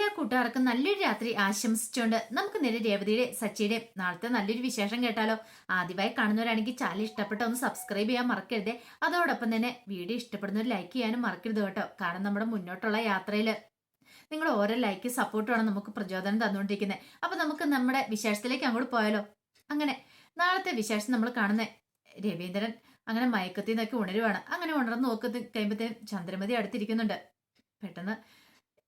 എല്ലാ കൂട്ടുകാർക്കും നല്ലൊരു രാത്രി ആശംസിച്ചുകൊണ്ട് നമുക്ക് നേരെ രേവതിയുടെ സച്ചിയുടെ നാളത്തെ നല്ലൊരു വിശേഷം കേട്ടാലോ. ആദ്യമായി കാണുന്നവരാണെങ്കിൽ ചാനൽ ഇഷ്ടപ്പെട്ട ഒന്ന് സബ്സ്ക്രൈബ് ചെയ്യാൻ മറക്കരുത്. അതോടൊപ്പം തന്നെ വീഡിയോ ഇഷ്ടപ്പെടുന്നവർ ലൈക്ക് ചെയ്യാനും മറക്കരുത് കേട്ടോ. കാരണം നമ്മുടെ മുന്നോട്ടുള്ള യാത്രയിൽ നിങ്ങൾ ഓരോ ലൈക്ക് സപ്പോർട്ടുമാണ് നമുക്ക് പ്രചോദനം തന്നുകൊണ്ടിരിക്കുന്നത് അപ്പൊ നമുക്ക് നമ്മുടെ വിശേഷത്തിലേക്ക് അങ്ങോട്ട് പോയാലോ. അങ്ങനെ നാളത്തെ വിശേഷം നമ്മൾ കാണുന്നത് രവീന്ദ്രൻ അങ്ങനെ മയക്കത്തിൽ നിന്നൊക്കെ ഉണരുവാണ്. അങ്ങനെ ഉണർന്ന് നോക്കുന്ന കഴിയുമ്പോഴത്തേനും ചന്ദ്രമതി അടുത്തിരിക്കുന്നുണ്ട്. പെട്ടെന്ന്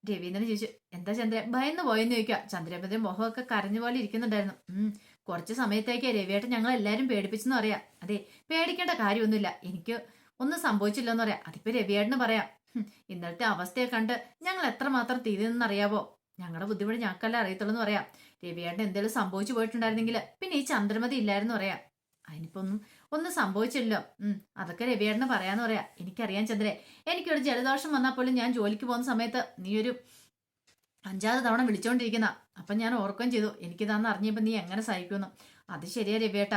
രവീന്ദ്രൻ ചോദിച്ചു എന്താ ചന്ദ്രൻ ഭയന്ന് പോയെന്ന് ചോദിക്കുക ചന്ദ്രപതി മുഖമൊക്കെ കരഞ്ഞ പോലെ ഇരിക്കുന്നുണ്ടായിരുന്നു. ഉം കുറച്ച് സമയത്തേക്ക് രവിയേട്ടൻ ഞങ്ങൾ എല്ലാരും പേടിപ്പിച്ചെന്ന് പറയാം. അതെ പേടിക്കേണ്ട കാര്യമൊന്നുമില്ല. എനിക്ക് ഒന്നും സംഭവിച്ചില്ലെന്ന് പറയാം. അതിപ്പോ രവിയേട്ടന് പറയാം. ഇന്നത്തെ അവസ്ഥയെ കണ്ട് ഞങ്ങൾ എത്രമാത്രം തീരുന്നറിയാവോ ഞങ്ങളുടെ ബുദ്ധിമുട്ട് ഞങ്ങൾക്കല്ല അറിയത്തുള്ളൂ എന്ന് പറയാം. രവിയേട്ടൻ എന്തെങ്കിലും സംഭവിച്ചു പോയിട്ടുണ്ടായിരുന്നെങ്കിൽ പിന്നെ ഈ ചന്ദ്രമതി ഇല്ലായിരുന്നു പറയാം. അതിനിപ്പോ ഒന്നും ഒന്നും സംഭവിച്ചില്ലല്ലോ. ഉം അതൊക്കെ രവിയേട്ടന് പറയാന്ന് പറയാ. എനിക്കറിയാം ചന്ദ്രേ. എനിക്കൊരു ജലദോഷം വന്നാൽ പോലും ഞാൻ ജോലിക്ക് പോകുന്ന സമയത്ത് നീ ഒരു അഞ്ചാറ് തവണ വിളിച്ചോണ്ടിരിക്കുന്ന. അപ്പം ഞാൻ ഓർക്കുകയും ചെയ്തു. എനിക്കിതാന്ന് അറിഞ്ഞപ്പോൾ നീ എങ്ങനെ സഹിക്കുന്നു അത് ശരിയാ രവിയേട്ട.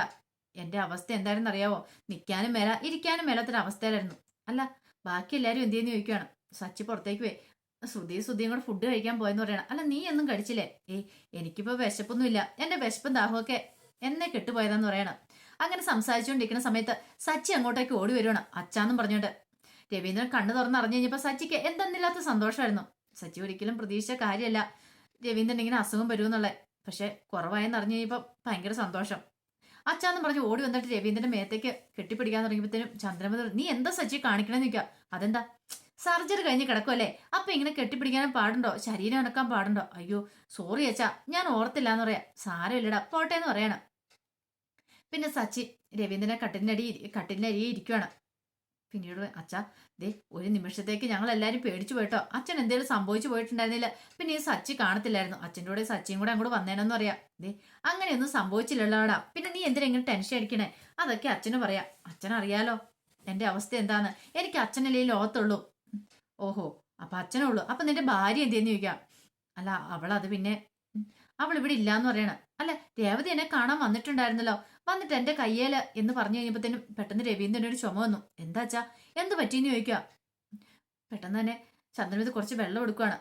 എന്റെ അവസ്ഥ എന്തായിരുന്നു അറിയാവോ? നിൽക്കാനും മേല ഇരിക്കാനും മേലാത്തൊരു അവസ്ഥയിലായിരുന്നു. അല്ല ബാക്കി എല്ലാവരും എന്ത് ചെയ്യുന്നു ചോദിക്കുകയാണ് സച്ചി പുറത്തേക്ക് പോയി. ശ്രുതി ശ്രുതിയും കൂടെ ഫുഡ് കഴിക്കാൻ പോയെന്ന് പറയണം. അല്ല നീ ഒന്നും കഴിച്ചില്ലേ? ഏയ് എനിക്കിപ്പോൾ വിശപ്പൊന്നുമില്ല. എന്റെ വിശപ്പും ദാഹമൊക്കെ എന്നെ കെട്ടുപോയതാന്ന് പറയണം. അങ്ങനെ സംസാരിച്ചുകൊണ്ടിരിക്കുന്ന സമയത്ത് സച്ചി അങ്ങോട്ടേക്ക് ഓടി വരുവാണ്. അച്ചാന്നും പറഞ്ഞുകൊണ്ട്. രവീന്ദ്രൻ കണ്ണു തുറന്ന് അറിഞ്ഞു കഴിഞ്ഞപ്പോൾ സച്ചിക്ക് എന്തെന്നില്ലാത്ത സന്തോഷമായിരുന്നു. സച്ചി ഒരിക്കലും പ്രതീക്ഷിച്ച കാര്യമല്ല. രവീന്ദ്രൻ ഇങ്ങനെ അസുഖം വരുമെന്നുള്ളത് പക്ഷെ കുറവായെന്ന് അറിഞ്ഞു കഴിഞ്ഞപ്പോൾ ഭയങ്കര സന്തോഷം. അച്ഛാന്ന് പറഞ്ഞ് ഓടി വന്നിട്ട് രവീന്ദ്രന്റെ മേത്തേക്ക് കെട്ടിപ്പിടിക്കാൻ തുടങ്ങിയപ്പോഴത്തേനും ചന്ദ്രമതി നീ എന്താ സച്ചി കാണിക്കണമെന്ന് നിൽക്കുക അതെന്താ? സർജറി കഴിഞ്ഞ് കിടക്കുമല്ലേ അപ്പൊ ഇങ്ങനെ കെട്ടിപ്പിടിക്കാനും പാടുണ്ടോ? ശരീരം അനക്കാൻ പാടുണ്ടോ? അയ്യോ സോറി അച്ഛാ. ഞാൻ ഓർത്തില്ല എന്ന് പറയാം. സാരമില്ലടാ. പോട്ടെ എന്ന് പറയണം. പിന്നെ സച്ചി രവീന്ദ്രനെ കട്ടിലിന്റെ അടി ഇരിക്കുകയാണ് പിന്നീട് അച്ഛ ദേ ഒരു നിമിഷത്തേക്ക് ഞങ്ങൾ എല്ലാവരും പേടിച്ചു പോയിട്ടോ. അച്ഛൻ എന്തെങ്കിലും സംഭവിച്ചു പോയിട്ടുണ്ടായിരുന്നില്ല. പിന്നെ ഈ സച്ചി കാണത്തില്ലായിരുന്നു. അച്ഛന്റെ കൂടെ സച്ചിയും കൂടെ അങ്ങോട്ട് വന്നേനെന്ന് പറയാം. ദേ അങ്ങനെയൊന്നും സംഭവിച്ചില്ലല്ലോടാ. പിന്നെ നീ എന്തിനെങ്കിലും ടെൻഷൻ അടിക്കണേ? അതൊക്കെ അച്ഛന് പറയാം. അച്ഛനറിയാലോ എന്റെ അവസ്ഥ എന്താന്ന്. എനിക്ക് അച്ഛനല്ലേ ലോകത്തുള്ളൂ. ഓഹോ അപ്പൊ അച്ഛനേ ഉള്ളൂ. അപ്പൊ നിന്റെ ഭാര്യ എന്തെന്ന് ചോദിക്കാം? അല്ല അവൾ അത് പിന്നെ അവൾ ഇവിടെ ഇല്ലാന്ന് പറയണം. അല്ല രേവതി എന്നെ കാണാൻ വന്നിട്ടുണ്ടായിരുന്നല്ലോ. വന്നിട്ട് എന്റെ കയ്യേൽ എന്ന് പറഞ്ഞു കഴിഞ്ഞപ്പോഴത്തേനും പെട്ടെന്ന് രവീന്ദ്രൻ ഒരു ചുമ വന്നു. എന്താ അച്ഛാ? എന്ത് പറ്റിയെന്ന് ചോദിക്കുക പെട്ടെന്ന് തന്നെ ചന്ദ്രമതി കുറച്ച് വെള്ളം എടുക്കുകയാണ്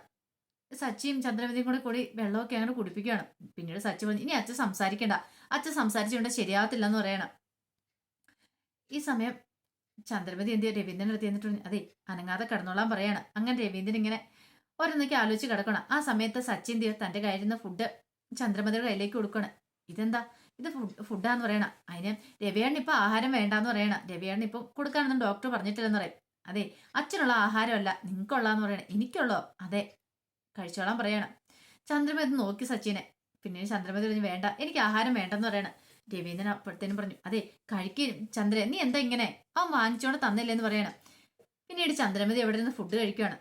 സച്ചിയും ചന്ദ്രമതിയും കൂടെ കൂടി വെള്ളമൊക്കെ അങ്ങനെ കുടിപ്പിക്കുകയാണ് പിന്നീട് സച്ചി പറഞ്ഞു ഇനി അച്ഛൻ സംസാരിക്കണ്ട. അച്ഛൻ സംസാരിച്ചുകൊണ്ട് ശരിയാവത്തില്ല എന്ന് പറയണം. ഈ സമയം ചന്ദ്രമതി എന്ത്? രവീന്ദ്രൻ അടുത്ത് എന്നിട്ട് അതെ അനങ്ങാതെ കിടന്നോളാൻ പറയാണ്. അങ്ങനെ രവീന്ദ്രൻ ഇങ്ങനെ ഓരോന്നൊക്കെ ആലോചിച്ച് കിടക്കണം ആ സമയത്ത് സച്ചിൻ എന്ത് തന്റെ തന്റെ നിന്ന് ഫുഡ് ചന്ദ്രമതിയുടെ കയ്യിലേക്ക് കൊടുക്കണം ഇതെന്താ? ഇത് ഫുഡ് ഫുഡാന്ന് പറയണ. അതിന് രവിയേണ്ണ ഇപ്പൊ ആഹാരം വേണ്ടാന്ന് പറയണ. രവിയേണ്ണ ഇപ്പൊ കൊടുക്കാനൊന്നും ഡോക്ടർ പറഞ്ഞിട്ടില്ലെന്ന് പറയും. അതെ അച്ഛനുള്ള ആഹാരമല്ല നിങ്ങൾക്കുള്ളതെന്ന് പറയണേ. എനിക്കുള്ളോ? അതെ കഴിച്ചോളാൻ പറയണം. ചന്ദ്രമതി നോക്കി സച്ചിനെ. പിന്നെ ചന്ദ്രമതി പറഞ്ഞു വേണ്ട എനിക്ക് ആഹാരം വേണ്ടെന്ന് പറയണം. രവീന്ദ്രൻ അപ്പോഴത്തേനും പറഞ്ഞു അതെ കഴിക്കും ചന്ദ്രൻ നീ എന്താ ഇങ്ങനെ? അവൻ വാങ്ങിച്ചോണ്ട് തന്നില്ലെന്ന് പറയണം. പിന്നീട് ചന്ദ്രമതി എവിടെ നിന്ന് ഫുഡ് കഴിക്കുകയാണ്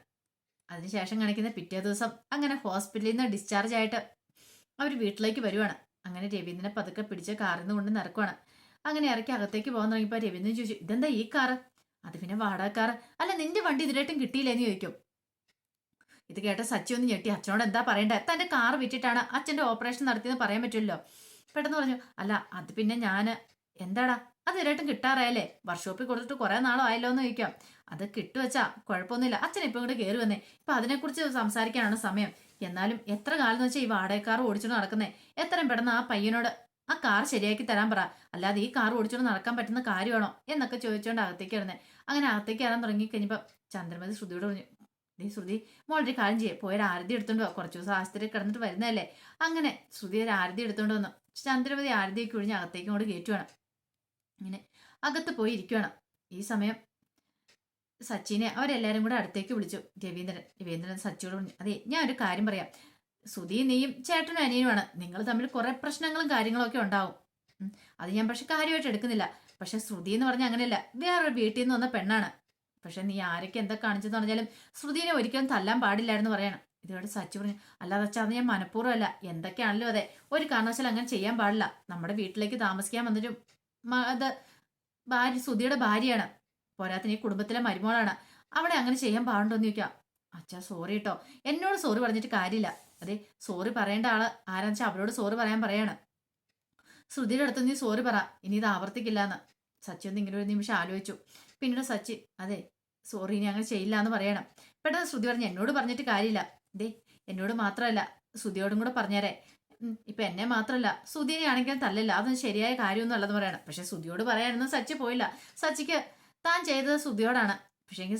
അതിനുശേഷം കാണിക്കുന്ന പിറ്റേ ദിവസം അങ്ങനെ ഹോസ്പിറ്റലിൽ നിന്ന് ഡിസ്ചാർജ് ആയിട്ട് അവർ വീട്ടിലേക്ക് വരുവാണ്. അങ്ങനെ രവീന്ദ്രനെ പതുക്കെ പിടിച്ച കാറിൽ നിന്ന് കൊണ്ട് നിറക്കുവാണ് അങ്ങനെ ഇറക്കി അകത്തേക്ക് പോകാൻ തുടങ്ങിയപ്പോൾ രവീന്ദ്രൻ ചോദിച്ചു ഇതെന്താ ഈ കാറ് അത് പിന്നെ വാടക അല്ല നിന്റെ വണ്ടി ഇതിലായിട്ടും കിട്ടിയില്ലെന്ന് ചോദിക്കും. ഇത് കേട്ട സച്ചി ഒന്ന് ഞെട്ടി അച്ഛനോട് എന്താ പറയണ്ടേ? തന്റെ കാർ വിറ്റിട്ടാണ് അച്ഛന്റെ ഓപ്പറേഷൻ നടത്തിയെന്ന് പറയാൻ പറ്റുമല്ലോ. പെട്ടെന്ന് പറഞ്ഞു അല്ല അത് പിന്നെ ഞാൻ എന്താടാ? അത് ഇരട്ടും കിട്ടാറായല്ലേ? വർക്ക്ഷോപ്പിൽ കൊടുത്തിട്ട് കുറെ നാളോ ആയല്ലോ എന്ന് ചോദിക്കാം. അത് കിട്ടുവച്ചാ കുഴപ്പമൊന്നുമില്ല. അച്ഛൻ ഇപ്പൊ ഇങ്ങോട്ട് കയറി വന്നേ. ഇപ്പൊ അതിനെക്കുറിച്ച് സംസാരിക്കാനാണ് സമയം. എന്നാലും എത്ര കാലം വെച്ചാൽ ഈ വാടകക്കാർ ഓടിച്ചോണ്ട് നടക്കുന്നേ? എത്രയും പെട്ടെന്ന് ആ പയ്യനോട് ആ കാർ ശരിയാക്കി തരാൻ പറ. അല്ലാതെ ഈ കാർ ഓടിച്ചോണ്ട് നടക്കാൻ പറ്റുന്ന കാര്യമാണോ? എന്നൊക്കെ ചോദിച്ചുകൊണ്ട് അകത്തേക്ക് ഇടുന്നേ അങ്ങനെ അകത്തേക്ക് ഇറാൻ തുടങ്ങി കഴിഞ്ഞപ്പോൾ ചന്ദ്രമതി ശ്രുതിയോട് പറഞ്ഞു നീ ശ്രുതി മോളൊരു കാര്യം ചെയ്യേ. പോയൊരു ആരതി എടുത്തോണ്ട് കുറച്ച് ദിവസം ആശുപത്രി കിടന്നിട്ട് വരുന്നതല്ലേ? അങ്ങനെ ശ്രുതി ഒരു ആരതി എടുത്തോണ്ട് വന്നു. ചന്ദ്രമതി ആരതിയൊക്കെ ഒഴിഞ്ഞ് അകത്തേക്ക് കൊണ്ട് കയറ്റുവാണ്. ഇങ്ങനെ അകത്ത് പോയി ഇരിക്കുവാണ്. ഈ സമയം സച്ചിനെ അവരെല്ലാരും കൂടെ അടുത്തേക്ക് വിളിച്ചു. രവീന്ദ്രൻ രവീന്ദ്രൻ സച്ചിയോട് പറഞ്ഞു അതെ ഞാൻ ഒരു കാര്യം പറയാം. സുധി നീയും ചേട്ടനും അനിയനുമാണ്. നിങ്ങൾ തമ്മിൽ കുറെ പ്രശ്നങ്ങളും കാര്യങ്ങളും ഒക്കെ ഉണ്ടാവും. അത് ഞാൻ പക്ഷെ കാര്യമായിട്ട് എടുക്കുന്നില്ല. പക്ഷെ ശ്രുതി എന്ന് പറഞ്ഞാൽ അങ്ങനെയല്ല വേറൊരു വീട്ടിൽ നിന്ന് വന്ന പെണ്ണാണ്. പക്ഷെ നീ ആരൊക്കെ എന്താ കാണിച്ചെന്ന് പറഞ്ഞാലും ശ്രുതിനെ ഒരിക്കലും തല്ലാൻ പാടില്ലായിരുന്നു പറയണം. ഇതോടെ സച്ചി പറഞ്ഞു അല്ലാതെ അത് ഞാൻ മനഃപൂർവമല്ല. എന്തൊക്കെയാണല്ലോ അതെ. ഒരു കാരണവശാലും അങ്ങനെ ചെയ്യാൻ പാടില്ല. നമ്മുടെ വീട്ടിലേക്ക് താമസിക്കാൻ വന്നൊരു ഭാര്യ സുധിയുടെ ഭാര്യയാണ്. പോരാത്തിന് ഈ കുടുംബത്തിലെ മരുമോളാണ്. അവളെ അങ്ങനെ ചെയ്യാൻ പാടുണ്ടോന്ന് ചോദിക്കാം. അച്ഛാ സോറി കേട്ടോ എന്നോട് സോറി പറഞ്ഞിട്ട് കാര്യമില്ല. അതെ സോറി പറയേണ്ട ആൾ ആരാന്ന് വെച്ചാൽ അവരോട് സോറി പറയാൻ പറയാണ്. ശ്രുതിയുടെ അടുത്ത് നീ സോറി പറ. ഇനി ഇത് ആവർത്തിക്കില്ല എന്ന് സച്ചി ഒന്ന് ഇങ്ങനെ ഒരു നിമിഷം ആലോചിച്ചു. പിന്നീട് സച്ചി അതെ സോറി ഇനി അങ്ങനെ ചെയ്യില്ല എന്ന് പറയണം. പെട്ടെന്ന് ശ്രുതി പറഞ്ഞു എന്നോട് പറഞ്ഞിട്ട് കാര്യമില്ല. ദേ എന്നോട് മാത്രമല്ല ശ്രുതിയോടും കൂടെ പറഞ്ഞേരെ. ഇപ്പൊ എന്നെ മാത്രമല്ല സുധീനെ ആണെങ്കിലും തല്ലല്ല. അതൊന്നും ശരിയായ കാര്യമൊന്നും അല്ലെന്ന് പറയണം. പക്ഷെ സുധിയോട് പറയാനൊന്നും സച്ചി പോയില്ല. സച്ചിക്ക് താൻ ചെയ്തത് സുധിയോടാണ്. പക്ഷേ എങ്കിൽ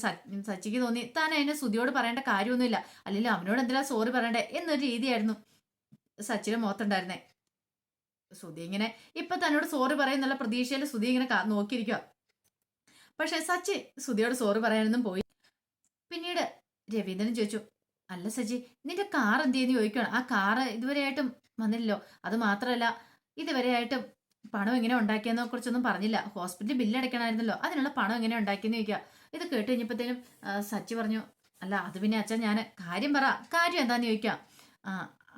സച്ചിക്ക് തോന്നി താൻ അതിനെ സുധിയോട് പറയേണ്ട കാര്യമൊന്നുമില്ല. അല്ലെങ്കിൽ അവനോട് എന്തിനാ സോറി പറയണ്ടേ എന്നൊരു രീതിയായിരുന്നു സച്ചിയുടെ മുഖത്തുണ്ടായിരുന്നേ. സുധി ഇങ്ങനെ ഇപ്പൊ തന്നോട് സോറി പറയുന്നുള്ള പ്രതീക്ഷയിൽ സുധി ഇങ്ങനെ നോക്കിയിരിക്കുക പക്ഷെ സച്ചി സുധിയോട് സോറി പറയാനൊന്നും പോയി. പിന്നീട് രവീന്ദ്രൻ ചോദിച്ചു അല്ല സച്ചി നിന്റെ കാർ എന്ത് ചെയ്യുന്നു? ചോദിക്കണം ആ കാറ് ഇതുവരെയായിട്ടും വന്നില്ലല്ലോ. അത് മാത്രമല്ല ഇതുവരെയായിട്ടും പണം എങ്ങനെ ഉണ്ടാക്കിയെന്നെ കുറിച്ചൊന്നും പറഞ്ഞില്ല. ഹോസ്പിറ്റലിൽ ബില്ല് അടയ്ക്കണമായിരുന്നല്ലോ. അതിനുള്ള പണം എങ്ങനെ ഉണ്ടാക്കിയെന്ന് ചോദിക്കുക. ഇത് കേട്ട് കഴിഞ്ഞപ്പോഴത്തേനും സച്ചി പറഞ്ഞു അല്ല അത് പിന്നെ അച്ഛൻ ഞാൻ കാര്യം പറ. കാര്യം എന്താന്ന് ചോദിക്കാം.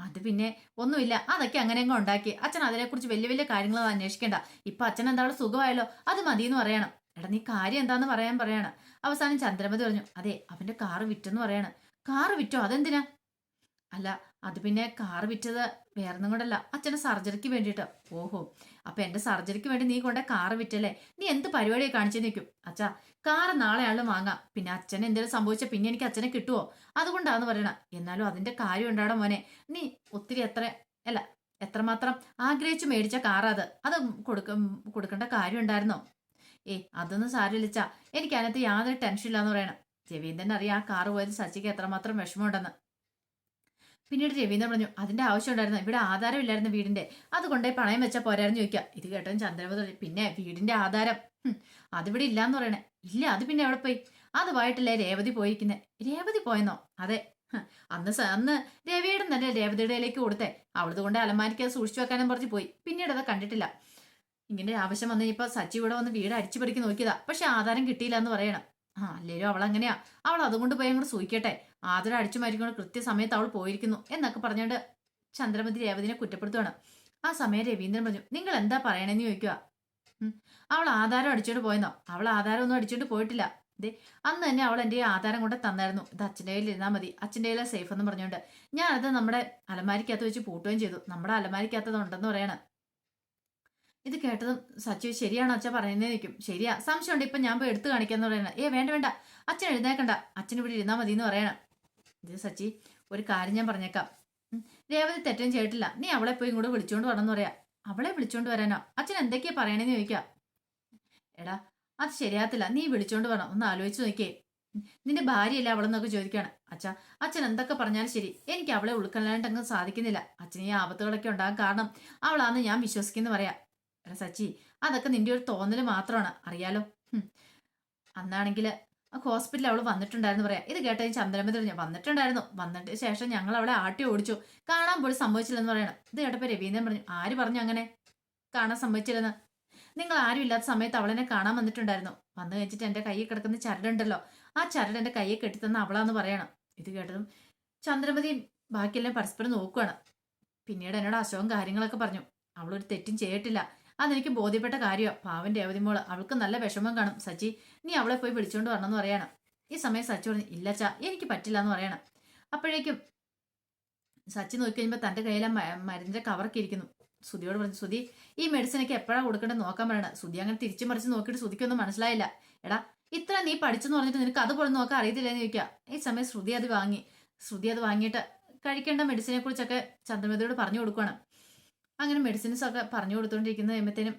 അത് പിന്നെ ഒന്നുമില്ല. അതൊക്കെ അങ്ങനെ അങ്ങ് ഉണ്ടാക്കി. അച്ഛൻ അതിനെക്കുറിച്ച് വലിയ വലിയ കാര്യങ്ങൾ അന്വേഷിക്കേണ്ട. ഇപ്പൊ അച്ഛൻ എന്താണ് സുഖമായല്ലോ? അത് എന്ന് പറയണം. എടാ നീ കാര്യം എന്താന്ന് പറയാൻ പറയാണ്. അവസാനം ചന്ദ്രമതി പറഞ്ഞു അതെ അവന്റെ കാറ് വിറ്റെന്ന് പറയാണ്. കാറ് വിറ്റോ? അതെന്തിനാ? അല്ല അത് പിന്നെ കാർ വിറ്റത് വേറൊന്നും കൊണ്ടല്ല. അച്ഛന്റെ സർജറിക്ക് വേണ്ടിയിട്ട്. ഓഹോ. അപ്പൊ എന്റെ സർജറിക്ക് വേണ്ടി നീ കൊണ്ട കാർ വിറ്റല്ലേ? നീ എന്ത് പരിപാടിയെ കാണിച്ചു നിൽക്കും അച്ഛാ കാർ നാളെ ആൾ വാങ്ങാം. പിന്നെ അച്ഛൻ എന്തെങ്കിലും സംഭവിച്ചാൽ പിന്നെ എനിക്ക് അച്ഛനെ കിട്ടുമോ അതുകൊണ്ടാന്ന് പറയണ. എന്നാലും അതിന്റെ കാര്യം ഉണ്ടാടാ മോനെ? നീ ഒത്തിരി എത്ര അല്ല എത്രമാത്രം ആഗ്രഹിച്ചു മേടിച്ച കാറാ അത്. അത് കൊടുക്ക കൊടുക്കേണ്ട കാര്യം ഉണ്ടായിരുന്നോ? ഏ അതൊന്നും സാരമില്ലച്ചാ എനിക്ക് അതിനകത്ത് യാതൊരു ടെൻഷൻ ഇല്ലാന്ന് പറയണം. രവീന്ദ്രൻ അറിയാം ആ കാർ പോയത് സച്ചിക്ക് എത്രമാത്രം വിഷമമുണ്ടെന്ന്. പിന്നീട് രവീന്ദ്രൻ പറഞ്ഞു അതിന്റെ ആവശ്യം ഉണ്ടായിരുന്നു ഇവിടെ ആധാരം ഇല്ലായിരുന്നു വീടിന്റെ. അതുകൊണ്ടേ പണയം വെച്ചാൽ പോരായിരുന്നു ചോദിക്കുക. ഇത് കേട്ടോ ചന്ദ്രബോധ പിന്നെ വീടിന്റെ ആധാരം? അതിവിടെ ഇല്ലാന്ന് പറയണേ. ഇല്ല അത് പിന്നെ എവിടെ പോയി? അത് അതുമായിട്ടല്ലേ രേവതി പോയിരിക്കുന്നത് രേവതി പോയെന്നോ? അതെ. അന്ന് അന്ന് രവിയുടെ തന്നെ രേവതിയുടെ കയ്യിലേക്ക് കൊടുത്തേ. അവളത് കൊണ്ട് അലമാരിക്ക് സൂക്ഷിച്ചു വെക്കാനും പറഞ്ഞ് പോയി. പിന്നീട് അത് കണ്ടിട്ടില്ല. ഇങ്ങനെ ആവശ്യം വന്നു കഴിഞ്ഞപ്പോ സച്ചി ഇവിടെ വന്ന് വീട് അടിച്ചു നോക്കിയതാ. പക്ഷെ ആധാരം കിട്ടിയില്ല എന്ന് പറയണം. ആ അല്ലേലും അവൾ അങ്ങനെയാ അവൾ അതുകൊണ്ട് പോയി അങ്ങോട്ട് സൂയിക്കട്ടെ. ആതൊരു അടിച്ചു മരിക്കൊണ്ട് കൃത്യസമയത്ത് അവൾ പോയിരിക്കുന്നു എന്നൊക്കെ പറഞ്ഞുകൊണ്ട് ചന്ദ്രമതി രേവതിനെ കുറ്റപ്പെടുത്തുവാണ്. ആ സമയം രവീന്ദ്രൻ പറഞ്ഞു നിങ്ങൾ എന്താ പറയണെന്ന് ചോദിക്കുക അവൾ ആധാരം അടിച്ചോണ്ട് പോയെന്നോ? അവൾ ആധാരം ഒന്നും അടിച്ചോണ്ട് പോയിട്ടില്ല. ദേ അന്ന് തന്നെ അവൾ എന്റെ ആധാരം കൊണ്ട് തന്നായിരുന്നു. ഇത് അച്ഛന്റെ കയ്യിൽ ഇരുന്നാൽ മതി. അച്ഛന്റെ കയ്യിലെ സേഫ് എന്ന് പറഞ്ഞുകൊണ്ട് ഞാനത് നമ്മുടെ അലമാരിക്കകത്ത് വെച്ച് പൂട്ടുകയും ചെയ്തു. നമ്മുടെ അലമാരിക്കകത്തത് ഉണ്ടെന്ന് പറയണം. ഇത് കേട്ടതും സച്ചു ശരിയാണോ അച്ഛ പറയുന്നത് നിൽക്കും ശരിയാ. സംശയമുണ്ട്. ഇപ്പൊ ഞാൻ പോയി എടുത്തു കാണിക്കാന്ന് പറയണ. ഏ വേണ്ട വേണ്ട. അച്ഛൻ എഴുന്നേക്കണ്ട. അച്ഛൻ ഇവിടെ ഇരുന്നാൽ മതി എന്ന് പറയണം. ഇത് സച്ചി ഒരു കാര്യം ഞാൻ പറഞ്ഞേക്കാം. രേവതി തെറ്റും ചെയ്തിട്ടില്ല. നീ അവളെ പോയി ഇങ്ങോട്ട് വിളിച്ചോണ്ട് വരണമെന്ന് പറയാ. അവളെ വിളിച്ചോണ്ട് വരാനോ? അച്ഛൻ എന്തൊക്കെയാ പറയണേന്ന് ചോദിക്കാം. എടാ അത് ശരിയാത്തില്ല നീ വിളിച്ചോണ്ട് വരണം. ഒന്ന് ആലോചിച്ച് നോക്കിയേ. നിന്റെ ഭാര്യയല്ലേ അവളെന്നൊക്കെ ചോദിക്കാണ്. അച്ഛാ അച്ഛൻ എന്തൊക്കെ പറഞ്ഞാലും ശരി. എനിക്ക് അവളെ ഉൾക്കൊള്ളാനായിട്ടങ്ങ് സാധിക്കുന്നില്ല. അച്ഛന് ഈ ആപത്തുകളൊക്കെ ഉണ്ടാകാൻ കാരണം അവളാന്ന് ഞാൻ വിശ്വസിക്കുന്നു പറയാ. എടാ സച്ചി അതൊക്കെ നിന്റെ ഒരു തോന്നൽ മാത്രമാണ്. അറിയാലോ? അന്നാണെങ്കിൽ ഹോസ്പിറ്റലിൽ അവൾ വന്നിട്ടുണ്ടായിരുന്നു പറയാം. ഇത് കേട്ട ചന്ദ്രമതി ഞാൻ വന്നിട്ടുണ്ടായിരുന്നു. വന്നിട്ട് ശേഷം ഞങ്ങൾ അവളെ ആട്ടി ഓടിച്ചു. കാണാൻ പോലും സംഭവിച്ചില്ലെന്ന് പറയണം. ഇത് കേട്ടപ്പോ രവീന്ദ്രൻ പറഞ്ഞു ആര് പറഞ്ഞു അങ്ങനെ? കാണാൻ സംഭവിച്ചില്ലെന്ന് നിങ്ങൾ ആരും ഇല്ലാത്ത സമയത്ത് അവളെന്നെ കാണാൻ വന്നിട്ടുണ്ടായിരുന്നു. വന്നു കഴിച്ചിട്ട് എന്റെ കയ്യിൽ കിടക്കുന്ന ചരടുണ്ടല്ലോ. ആ ചരട് എന്റെ കയ്യിൽ കെട്ടിത്തന്ന അവളാന്ന് പറയണം. ഇത് കേട്ടതും ചന്ദ്രമതിയും ബാക്കിയെല്ലാം പരസ്പരം നോക്കുകയാണ് പിന്നീട് എന്നോട് അശോകം കാര്യങ്ങളൊക്കെ പറഞ്ഞു. അവളൊരു തെറ്റും ചെയ്തിട്ടില്ല. അതെനിക്ക് ബോധ്യപ്പെട്ട കാര്യമാണ് പാവന്റെ അവധിമോൾ അവൾക്ക് നല്ല വിഷമം കാണും. സച്ചി നീ അവളെ പോയി വിളിച്ചോണ്ട് വരണമെന്ന് പറയണം. ഈ സമയം സച്ചി പറഞ്ഞു ഇല്ല ചാ എനിക്ക് പറ്റില്ല എന്ന് പറയണം. അപ്പോഴേക്കും സച്ചി നോക്കി കഴിയുമ്പോൾ തന്റെ കയ്യിലെ മരുന്നിന്റെ കവറൊക്കെ ഇരിക്കുന്നു. സുധിയോട് പറഞ്ഞു സുധി ഈ മെഡിസിനൊക്കെ എപ്പോഴാണ് കൊടുക്കേണ്ടത് നോക്കാൻ പറയണം? സുധി അങ്ങനെ തിരിച്ചു മറിച്ച് നോക്കിയിട്ട് സുധിക്കൊന്നും മനസ്സിലായില്ല. എടാ ഇത്ര നീ പഠിച്ചെന്ന് പറഞ്ഞിട്ട് നിനക്ക് അതുപോലെ നോക്കാൻ അറിയത്തില്ലെന്ന് ചോദിക്കുക ഈ സമയം ശ്രുതി അത് വാങ്ങി ശ്രുതി അത് വാങ്ങിയിട്ട് കഴിക്കേണ്ട മെഡിസിനെ കുറിച്ചൊക്കെ ചന്ദ്രമതിയോട് പറഞ്ഞു കൊടുക്കുകയാണ് അങ്ങനെ മെഡിസിൻസ് ഒക്കെ പറഞ്ഞു കൊടുത്തോണ്ടിരിക്കുന്ന കഴിയുമ്പോഴത്തേനും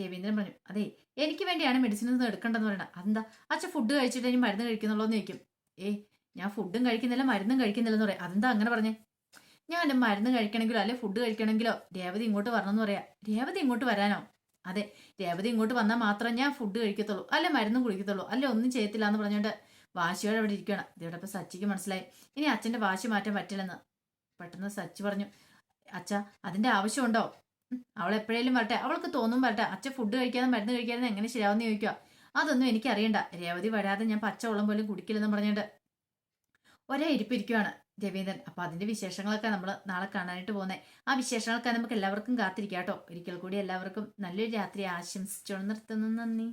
രവീന്ദ്രൻ പറഞ്ഞു അതെ എനിക്ക് വേണ്ടിയാണ് മെഡിസിൻസ് ഒന്നും എടുക്കേണ്ടെന്ന് പറയണം. അതെന്താ? അച്ഛൻ ഫുഡ് കഴിച്ചിട്ട് ഇനി മരുന്ന് കഴിക്കുന്നുള്ളൂ എന്ന് ചോദിക്കും. ഏയ് ഞാൻ ഫുഡും കഴിക്കുന്നില്ല മരുന്നും കഴിക്കുന്നില്ലെന്ന് പറയാം. അതെന്താ അങ്ങനെ പറഞ്ഞേ? ഞാൻ മരുന്ന് കഴിക്കണമെങ്കിലോ അല്ലെ ഫുഡ് കഴിക്കണമെങ്കിലോ രേവതി ഇങ്ങോട്ട് വരണമെന്ന് പറയാം. രേവതി ഇങ്ങോട്ട് വരാനോ? അതെ രേവതി ഇങ്ങോട്ട് വന്നാൽ മാത്രം ഞാൻ ഫുഡ് കഴിക്കത്തുള്ളൂ. അല്ലെ മരുന്നും കുടിക്കത്തുള്ളൂ. അല്ലെ ഒന്നും ചെയ്യത്തില്ല എന്ന് പറഞ്ഞുകൊണ്ട് വാശിയോടെ അവിടെ ഇരിക്കണം ഇതോടൊപ്പം സച്ചിക്ക് മനസ്സിലായി. ഇനി അച്ഛന്റെ വാശി മാറ്റാൻ പറ്റില്ലെന്ന്. പെട്ടെന്ന് സച്ചി പറഞ്ഞു അച്ഛ അതിന്റെ ആവശ്യമുണ്ടോ? അവൾ എപ്പോഴേലും വരട്ടെ. അവൾക്ക് തോന്നും വരട്ടെ. അച്ഛൻ ഫുഡ് കഴിക്കാതെ മരുന്ന് കഴിക്കാതെ എങ്ങനെ ശരിയാവുന്ന ചോദിക്കുക. അതൊന്നും എനിക്ക് അറിയണ്ട രേവതി വരാതെ ഞാൻ പച്ച പച്ചവെള്ളം പോലും കുടിക്കില്ലെന്ന് പറഞ്ഞിട്ട് ഒരേ ഇരിപ്പിരിക്കുവാണ് രവീന്ദ്രൻ. അപ്പൊ അതിന്റെ വിശേഷങ്ങളൊക്കെ നമ്മൾ നാളെ കാണാനായിട്ട് പോകുന്നത് ആ വിശേഷങ്ങളൊക്കെ നമുക്ക് എല്ലാവർക്കും കാത്തിരിക്കാം കേട്ടോ. ഒരിക്കൽ കൂടി എല്ലാവർക്കും നല്ലൊരു രാത്രി ആശംസിച്ചോണ്ട് നിർത്തുന്നു. നന്ദി.